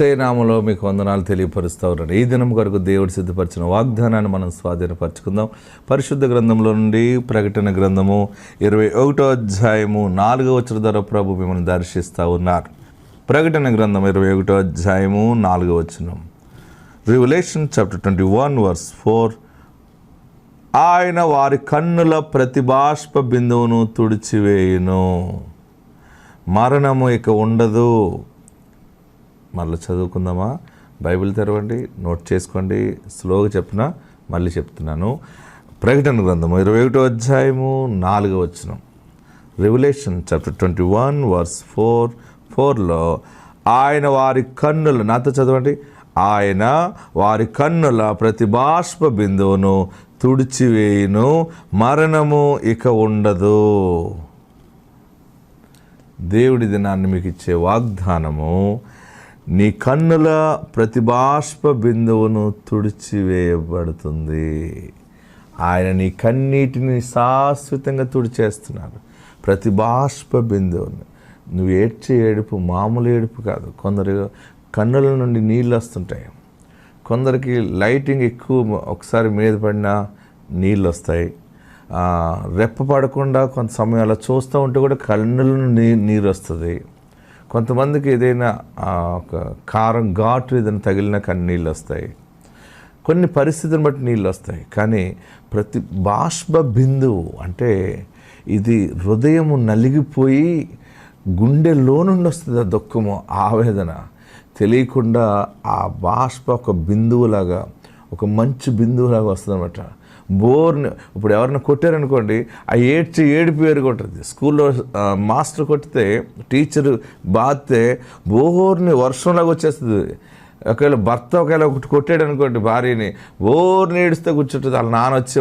నామలో మీకు వందనాలు తెలియపరుస్తూ ఉన్నాడు ఈ దినం కొరకు దేవుడు సిద్ధపరిచిన వాగ్దానాన్ని మనం స్వాధీనపరచుకుందాం. పరిశుద్ధ గ్రంథంలో నుండి ప్రకటన గ్రంథము ఇరవై ఒకటో అధ్యాయము నాలుగో వచ్చిన ద్వారా ప్రభు మిమ్మల్ని దర్శిస్తూ ఉన్నారు. ప్రకటన గ్రంథం ఇరవై ఒకటో అధ్యాయము నాలుగో వచనం. Revelation chapter twenty one verse four ఆయన వారి కన్నుల ప్రతిభాష్ప బిందువును తుడిచివేయును. మరణము ఇక ఉండదు. మళ్ళీ చదువుకుందామా? బైబిల్ తెరవండి నోట్ చేసుకోండి స్లోగా చెప్పిన మళ్ళీ చెప్తున్నాను. ప్రకటన గ్రంథము ఇరవై ఒకటో అధ్యాయము నాలుగో వచ్చిన revolution chapter twenty one verse four ఫోర్లో ఆయన వారి కన్నుల నాతో చదవండి. ఆయన వారి కన్నుల ప్రతి బాష్ప బిందువును తుడిచివేయును మరణము ఇక ఉండదు. దేవుడి దినాన్ని మీకు ఇచ్చే వాగ్దానము నీ కన్నుల ప్రతిభాష్ప బిందువును తుడిచివేయబడుతుంది. ఆయన నీ కన్నీటిని శాశ్వతంగా తుడిచేస్తున్నారు. ప్రతిభాష్ప బిందువును. బిందువుని నువ్వు ఏడ్చే ఏడుపు మామూలు ఏడుపు కాదు. కొందరు కన్నుల నుండి నీళ్ళు వస్తుంటాయి. కొందరికి లైటింగ్ ఎక్కువ ఒకసారి మీద పడినా నీళ్ళు వస్తాయి. రెప్ప పడకుండా కొంత సమయం అలా చూస్తూ ఉంటే కూడా కన్నుల నుండి నీరు వస్తుంది. కొంతమందికి ఏదైనా ఒక కారం ఘాటు ఏదైనా తగిలిన కానీ నీళ్ళు వస్తాయి కొన్ని పరిస్థితులను బట్టి నీళ్ళు వస్తాయి కానీ ప్రతి బాష్ప బిందువు అంటే ఇది హృదయము నలిగిపోయి గుండెలో నుండి వస్తుంది ఆ దుఃఖము ఆవేదన. తెలియకుండా ఆ బాష్ప ఒక బిందువులాగా ఒక మంచి బిందువులాగా వస్తుంది అనమాట బోర్ని ఇప్పుడు ఎవరైనా కొట్టారనుకోండి ఆ ఏడ్చి ఏడుపు వేరు స్కూల్లో మాస్టర్ కొట్టితే టీచర్ బాధితే బోర్ని వర్షంలాగా వచ్చేస్తుంది. ఒకవేళ భర్త ఒకవేళ ఒకటి కొట్టాడు అనుకోండి భార్యని బోర్ని ఏడుస్తే కూర్చుంటుంది. వాళ్ళ నాన్న వచ్చేవారు